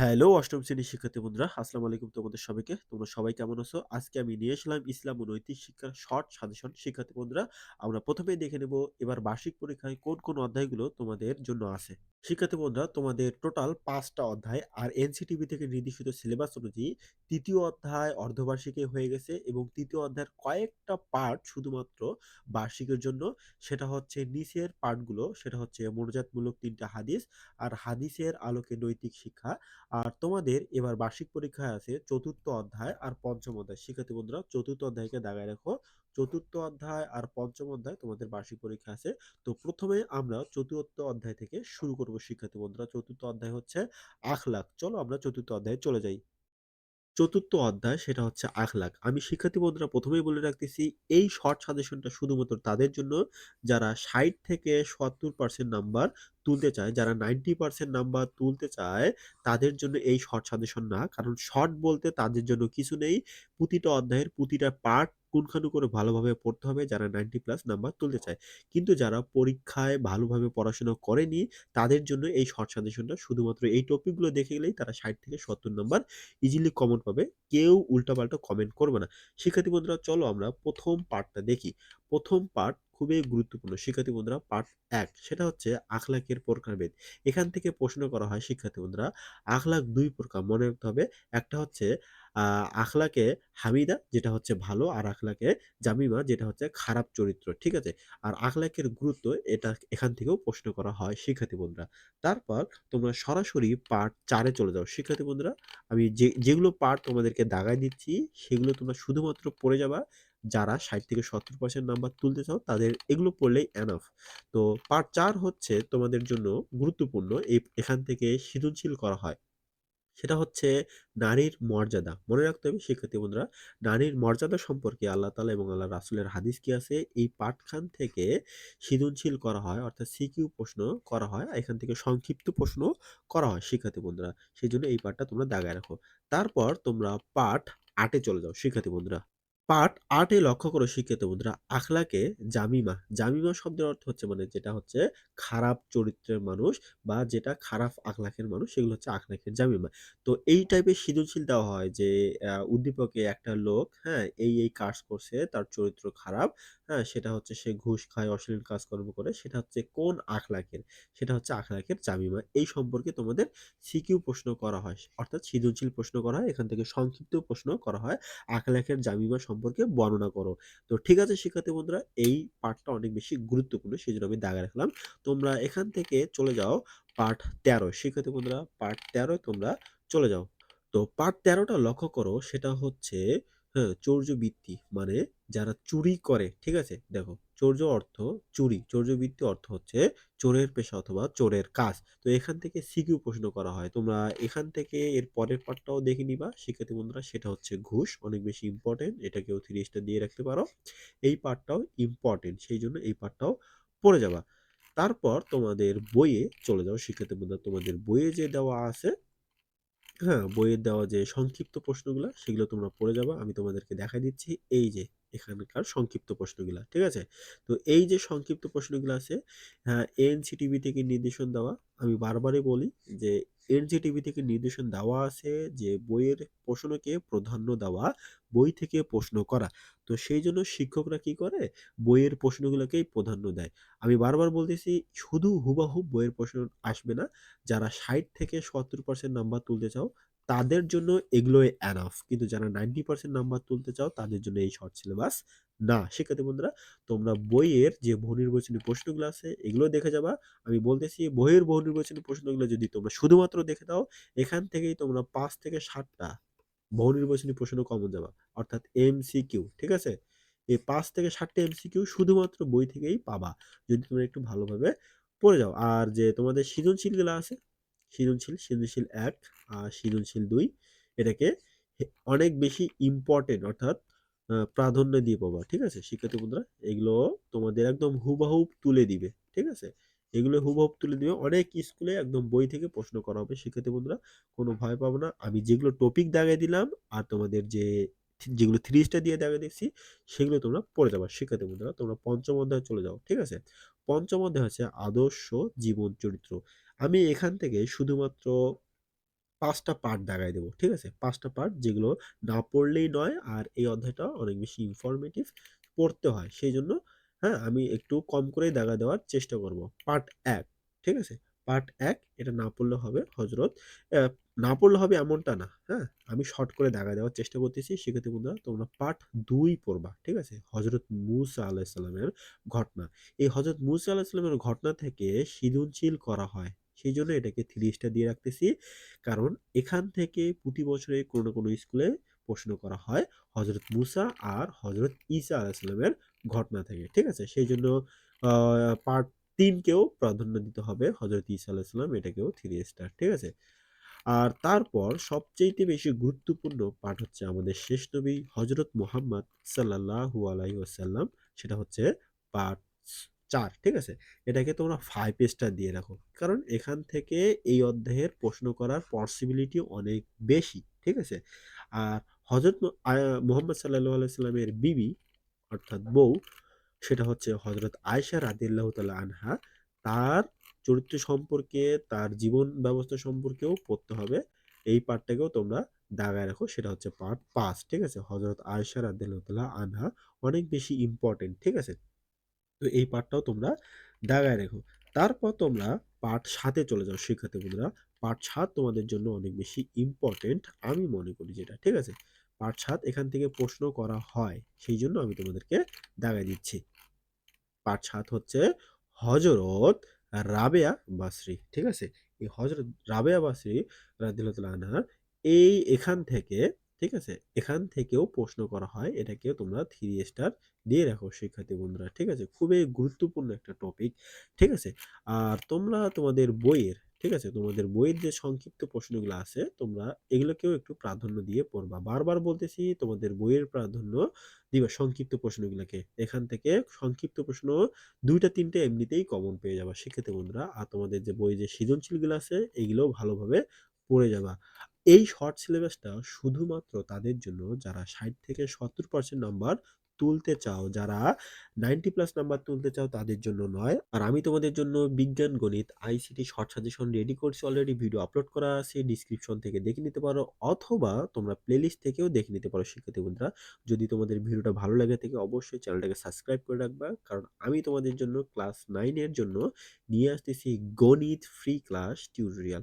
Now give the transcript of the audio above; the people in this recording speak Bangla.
হ্যালো, অষ্টম শ্রেণির শিক্ষার্থী বন্ধুরা, আসসালামু আলাইকুম তোমাদের সবাইকে। তোমরা সবাই কেমন আছো? আজকে আমি নিয়ে এসলাম ইসলাম ও নৈতিক শিক্ষার শর্ট সাজেশন। শিক্ষার্থী বন্ধুরা, আমরা প্রথমেই দেখে নেব এবার বার্ষিক পরীক্ষায় কোন কোন অধ্যায়গুলো তোমাদের জন্য আছে। শিক্ষার্থী বন্ধুরা, তোমাদের টোটাল পাঁচটা অধ্যায় আর এনসিটিভি থেকে নির্দেশিত সিলেবাস অনুযায়ী তৃতীয় অধ্যায় অর্ধবার্ষিকী হয়ে গেছে এবং তৃতীয় অধ্যায়ের কয়েকটা পার্ট শুধুমাত্র বার্ষিকের জন্য। সেটা হচ্ছে নিচের পার্টগুলো সেটা হচ্ছে মনোজাতমূলক তিনটা হাদিস আর হাদিসের আলোকে নৈতিক শিক্ষা। আর তোমাদের এবার বার্ষিক পরীক্ষায় আছে চতুর্থ অধ্যায় আর পঞ্চম অধ্যায়। শিক্ষার্থী বন্ধুরা, চতুর্থ অধ্যায়কে দাগায় রাখো। চতুর্থ অধ্যায় আর পঞ্চম অধ্যায় তোমাদের বার্ষিক পরীক্ষা আছে। তো প্রথমে আমরা চতুর্থ অধ্যায় থেকে শুরু করব শিক্ষার্থী বন্ধুরা। চতুর্থ অধ্যায় হচ্ছে আখলাক চলো আমরা চতুর্থ অধ্যায়ে চলে যাই। চতুর্থ অধ্যায় সেটা হচ্ছে আখলাক আমি শিক্ষার্থী বন্ধুরা প্রথমেই বলে রাখতেছি, এই শর্ট সাজেশনটা শুধুমাত্র তাদের জন্য যারা ষাট থেকে সত্তর পার্সেন্ট নাম্বার তুলতে চায়, যারা নাইনটি পার্সেন্ট নাম্বার তুলতে চায়, তাদের জন্য এই শর্ট সাজেশন না। কারণ শর্ট বলতে তাদের জন্য কিছু নেই। প্রতিটা অধ্যায়ের প্রতিটা পার্ট পুঙ্খানু করে ভালোভাবে পড়তে হবে যারা নাইনটি প্লাস নাম্বার তুলতে চায়। কিন্তু যারা পরীক্ষায় ভালোভাবে পড়াশোনা করেনি, তাদের জন্য এই শর্ট সাজেশনটা শুধুমাত্র এই টপিকগুলো দেখে গেলেই তারা ষাট থেকে সত্তর নাম্বার ইজিলি কমন পাবে। কেউ উল্টাপাল্টা কমেন্ট করবে না। শিক্ষার্থী বন্ধুরা, চলো আমরা প্রথম পার্টটা দেখি। প্রথম পার্ট খুবই গুরুত্বপূর্ণ। শিক্ষার্থী বন্ধুরা পার্ট এক, সেটা হচ্ছে আখলাকের প্রকারভেদ এখান থেকে প্রশ্ন করা হয়, শিক্ষার্থী বন্ধুরা, আখলাক দুই প্রকার। মনে রাখতে হবে, একটা হচ্ছে আখলাকে হামিদা, যেটা হচ্ছে ভালো, আর আখলাকে জামিমা, যেটা হচ্ছে খারাপ চরিত্র, ঠিক আছে? আর আখলাকের গুরুত্ব, এটা এখান থেকেও প্রশ্ন করা হয়, শিক্ষার্থী বন্ধুরা। তারপর তোমরা সরাসরি পার্ট চারে চলে যাও। শিক্ষার্থী বন্ধুরা, আমি যে, যেগুলো পার্ট তোমাদেরকে দাগায় দিচ্ছি, সেগুলো তোমরা শুধুমাত্র পড়ে যাবা যারা ষাট থেকে সত্তর পার্সেন্ট নাম্বার তুলতে চাও, তাদের এগুলো পড়লেই এনাফ তো পার্ট চার হচ্ছে তোমাদের জন্য গুরুত্বপূর্ণ এই এখান থেকে সৃজনশীল করা হয়। সেটা হচ্ছে নারীর মর্যাদা। মনে রাখতে হবে শিক্ষার্থী বন্ধুরা, নারীর মর্যাদা সম্পর্কে আল্লাহ তালা এবং আল্লাহ রাসুলের হাদিস কি আছে? এই পাঠখান থেকে সৃজনশীল করা হয়, অর্থাৎ সিকিউ প্রশ্ন করা হয় এখান থেকে সংক্ষিপ্ত প্রশ্ন করা হয় শিক্ষার্থী বন্ধুরা। সেই জন্য এই পাঠটা তোমরা দাগায় রাখো। তারপর তোমরা পাঠ আটে চলে যাও শিক্ষার্থী বন্ধুরা। পার্ট আটে লক্ষ্য করো শিক্ষিত বন্ধুরা, আখলাকে জামিমা জামিমা শব্দের অর্থ হচ্ছে মানে যেটা হচ্ছে খারাপ চরিত্রের মানুষ বা যেটা খারাপ আখলাখের মানুষ, সেগুলো হচ্ছে আখলাকের জামিমা। তো এই টাইপের সৃজনশীল দেওয়া হয় যে উদ্দীপকে একটা লোক হ্যাঁ এই এই কাজ করছে, তার চরিত্র খারাপ হ্যাঁ সেটা হচ্ছে সে ঘুষ খায়, অশ্লীল কাজকর্ম করে, সেটা হচ্ছে কোন আখলাখের? সেটা হচ্ছে আখলাকের জামিমা। এই সম্পর্কে তোমাদের সিকিউ প্রশ্ন করা হয়, অর্থাৎ সৃজনশীল প্রশ্ন করা হয়, এখান থেকে সংক্ষিপ্ত প্রশ্ন করা হয় আখলাকের জামিমা সম্পর্কে বর্ণনা করো। তো ঠিক আছে শিক্ষার্থী বন্ধুরা, এই পাঠটা অনেক বেশি গুরুত্বপূর্ণ সেই জন্য আমি দাগা রাখলাম। তোমরা এখান থেকে চলে যাও, পাঠ তেরো। শিক্ষার্থী বন্ধুরা পার্ট তেরো, তোমরা চলে যাও। তো পাঠ তেরোটা লক্ষ্য করো, সেটা হচ্ছে হ্যাঁ চৌর্যবৃত্তি মানে যারা চুরি করে, ঠিক আছে? দেখো চৌর্য অর্থ চুরি চৌর্যবৃত্তি অর্থ হচ্ছে চোরের পেশা অথবা চোরের কাজ। তো এখান থেকে সিকিউ প্রশ্ন করা হয়। তোমরা এখান থেকে এর পরের পার্টটাও দেখে নিবা। শিক্ষার্থী বন্ধুরা, সেটা হচ্ছে ঘুষ, অনেক বেশি ইম্পর্টেন্ট এটাকেও থ্রি স্টার দিয়ে রাখতে পারো। এই পার্টটাও ইম্পর্টেন্ট সেই জন্য এই পার্টটাও পড়ে যাবা। তারপর তোমাদের বইয়ে চলে যাও। শিক্ষার্থী বন্ধুরা, তোমাদের বইয়ে যে দেওয়া আছে হ্যাঁ বইয়ের দেওয়া যে সংক্ষিপ্ত প্রশ্নগুলো, সেগুলো তোমরা পড়ে যাবা। আমি তোমাদেরকে দেখা দিচ্ছি এই যে এখানকার সংক্ষিপ্ত প্রশ্নগুলো, ঠিক আছে? তো এই যে সংক্ষিপ্ত প্রশ্নগুলো আছে হ্যাঁ এনসিটিভি থেকে নির্দেশন দেওয়া, আমি বারবারই বলি যে এনসিটিভি থেকে নির্দেশন দেওয়া আছে যে, বইয়ের প্রশ্নকে প্রাধান্য দেওয়া, বই থেকে প্রশ্ন করা। তো সেই জন্য শিক্ষকরা কি করে? বইয়ের প্রশ্নগুলোকেই প্রাধান্য দেয়। আমি বারবার বলতেছি, শুধু হুবাহুব বইয়ের প্রশ্ন আসবে না। যারা ষাট থেকে সত্তর পার্সেন্ট নাম্বার তুলতে চাও তাদের জন্য এগুলোই এনাফ কিন্তু যারা নাইনটি পার্সেন্ট নাম্বার তুলতে চাও, তাদের জন্য এই শর্ট সিলেবাস না। শিক্ষার্থী বন্ধুরা, তোমরা বইয়ের যে বহু নির্বাচনী প্রশ্নগুলো আছে এগুলো দেখে যাবা। আমি বলতেছি, বইয়ের বহু নির্বাচনী প্রশ্নগুলো যদি তোমরা শুধুমাত্র দেখে দাও, এখান থেকেই তোমরা পাঁচ থেকে ষাটটা বহু নির্বাচনী প্রশ্ন কমন যাবা। অর্থাৎ এমসিকিউ ঠিক আছে? এই পাঁচ থেকে ষাটটা এমসিকিউ শুধুমাত্র বই থেকেই পাবা, যদি তোমরা একটু ভালোভাবে পড়ে যাও। আর যে তোমাদের সৃজনশীলগুলো আছে সৃজনশীল সৃজনশীল এক, আর সৃজনশীল দুই, এটাকে অনেক বেশি ইম্পর্টেন্ট অর্থাৎ প্রাধান্য দিয়ে পাবা, ঠিক আছে? শিক্ষার্থী বন্ধুরা, এগুলো তোমাদের একদম হুবহুব তুলে দিবে, ঠিক আছে? এগুলো হুবহুব তুলে দিবে। অনেক স্কুলে একদম বই থেকে প্রশ্ন করা হবে, শিক্ষার্থী বন্ধুরা, কোনো ভয় পাবো না। আমি যেগুলো টপিক দাগাই দিলাম, আর তোমাদের যে যেগুলো থ্রি স্টার দিয়ে দাগাই দিচ্ছি, সেগুলো তোমরা পড়ে যাবা। শিক্ষার্থী বন্ধুরা, তোমরা পঞ্চম অধ্যায়ে চলে যাও, ঠিক আছে? পঞ্চম অধ্যায় হচ্ছে আদর্শ জীবন চরিত্র। আমি এখান থেকে শুধুমাত্র পাঁচটা পার্ট দাগায় দেবো ঠিক আছে? পাঁচটা পার্ট যেগুলো না পড়লেই নয়। আর এই অধ্যায়টা অনেক বেশি ইনফরমেটিভ পড়তে হয়। সেই জন্য হ্যাঁ, আমি একটু কম করেই দাগা দেওয়ার চেষ্টা করব। পার্ট এক ঠিক আছে? পার্ট এক এটা না পড়লে হবে হজরত না পড়লে হবে এমনটা না, হ্যাঁ? আমি শর্ট করে দাগায় দেওয়ার চেষ্টা করতেছি। সেক্ষেত্রে বন্ধুরা তোমরা পার্ট ২ পড়বা। ঠিক আছে? হজরত মুসা আলাইহিস সালামের ঘটনা। এই হযরত মুসা আলাইহিস সালামের ঘটনা থেকে সৃজনশীল করা হয়। সেইজন্য এটাকে ৩ স্টার দিয়ে রাখতেছি। কারণ এখান থেকে প্রতি বছরে কোনো না কোনো স্কুলে প্রশ্ন করা হয়, হজরত মুসা আর হযরত ইসা আলাইহিস সালামের ঘটনা থেকে। ঠিক আছে? সেই জন্য পার্ট তিনকেও প্রাধান্য দিতে হবে। হযরত ইসা আলাইহিস সালাম, এটাকেও থ্রি স্টার। ঠিক আছে? আর তারপর সবচাইতে বেশি গুরুত্বপূর্ণ পাঠ হচ্ছে আমাদের শেষ নবী হযরত মুহাম্মদ সাল্লাল্লাহু আলাইহি ওয়াসাল্লাম। সেটা হচ্ছে পার্ট ৪। ঠিক আছে? এটাকে তোমরা ফাইভ স্টার দিয়ে রাখো। কারণ এখান থেকে এই অধ্যায়ের প্রশ্ন করার পসিবিলিটি অনেক বেশি। ঠিক আছে? আর হযরত মোহাম্মদ আ মুহাম্মদ সাল্লাল্লাহু বিবি অর্থাৎ বউ সেটা হচ্ছে হযরত আয়েশা রাদিয়াল্লাহু তাআলা আনহা। তার চরিত্র সম্পর্কে, তার জীবন ব্যবস্থা সম্পর্কেও পড়তে হবে। এই পার্টটাকেও তোমরা দাগায় রাখো। সেটা হচ্ছে পার্ট পাঁচ ঠিক আছে? হযরত আয়েশা রাদিয়াল্লাহু তাআলা আনহা অনেক বেশি ইম্পোর্টেন্ট। ঠিক আছে? তো এই পার্টটাও তোমরা দাগায় রেখো। তারপর তোমরা ৭ এ চলে যাও শিক্ষার্থী বন্ধুরা। পার্ট ৭ তোমাদের জন্য অনেক বেশি ইম্পোর্টেন্ট আমি মনে করি যেটা। ঠিক আছে? পার্ট ৭ এখান থেকে প্রশ্ন করা হয়। সেই জন্য আমি তোমাদেরকে দাগায় দিচ্ছি। পার্ট ৭ হচ্ছে হজরত রাবেয়া বাসরি। ঠিক আছে? এই হজরত রাবেয়া বাসরি রাদিয়াল্লাহু তাআলা এই এখান থেকে, ঠিক আছে? এখান থেকেও প্রশ্ন করা হয়। এটাকেও তোমরা থ্রি স্টার দিয়ে রাখো শিক্ষার্থী বন্ধুরা। ঠিক আছে? খুবই গুরুত্বপূর্ণ একটা টপিক। ঠিক আছে? আর তোমরা তোমাদের বইয়ের, ঠিক আছে? তোমাদের বইয়ের যে সংক্ষিপ্ত প্রশ্নগুলো আছে তোমরা এগুলোকেও একটু প্রাধান্য দিয়ে পড়বা। বারবার বলতেছি তোমাদের বইয়ের প্রাধান্য দিবা সংক্ষিপ্ত প্রশ্নগুলাকে। এখান থেকে সংক্ষিপ্ত প্রশ্ন দুইটা তিনটে এমনিতেই কমন পেয়ে যাবা শিক্ষার্থী বন্ধুরা। আর তোমাদের যে বইয়ে যে সৃজনশীলগুলো আছে এগুলোও ভালোভাবে পড়ে যাবা। এই শর্ট সিলেবাসটা শুধুমাত্র তাদের জন্য যারা ৬০ থেকে ৭০% নাম্বার তুলতে চাও। যারা 90 প্লাস নাম্বার তুলতে চাও তাদের জন্য নয়। আর আমি তোমাদের জন্য বিজ্ঞান, গণিত, আইসিটি শর্ট সাজেশন রেডি করছি অলরেডি ভিডিও আপলোড করা আছে। ডেসক্রিপশন থেকে দেখে নিতে পারো অথবা তোমরা প্লেলিস্ট থেকেও দেখে নিতে পারো শিক্ষার্থী বন্ধুরা। যদি তোমাদের ভিডিওটা ভালো লাগে থাকে অবশ্যই চ্যানেলটাকে সাবস্ক্রাইব করে রাখবা। কারণ আমি তোমাদের জন্য ক্লাস নাইনের জন্য নিয়ে আসতেছি গণিত ফ্রি ক্লাস টিউটোরিয়াল।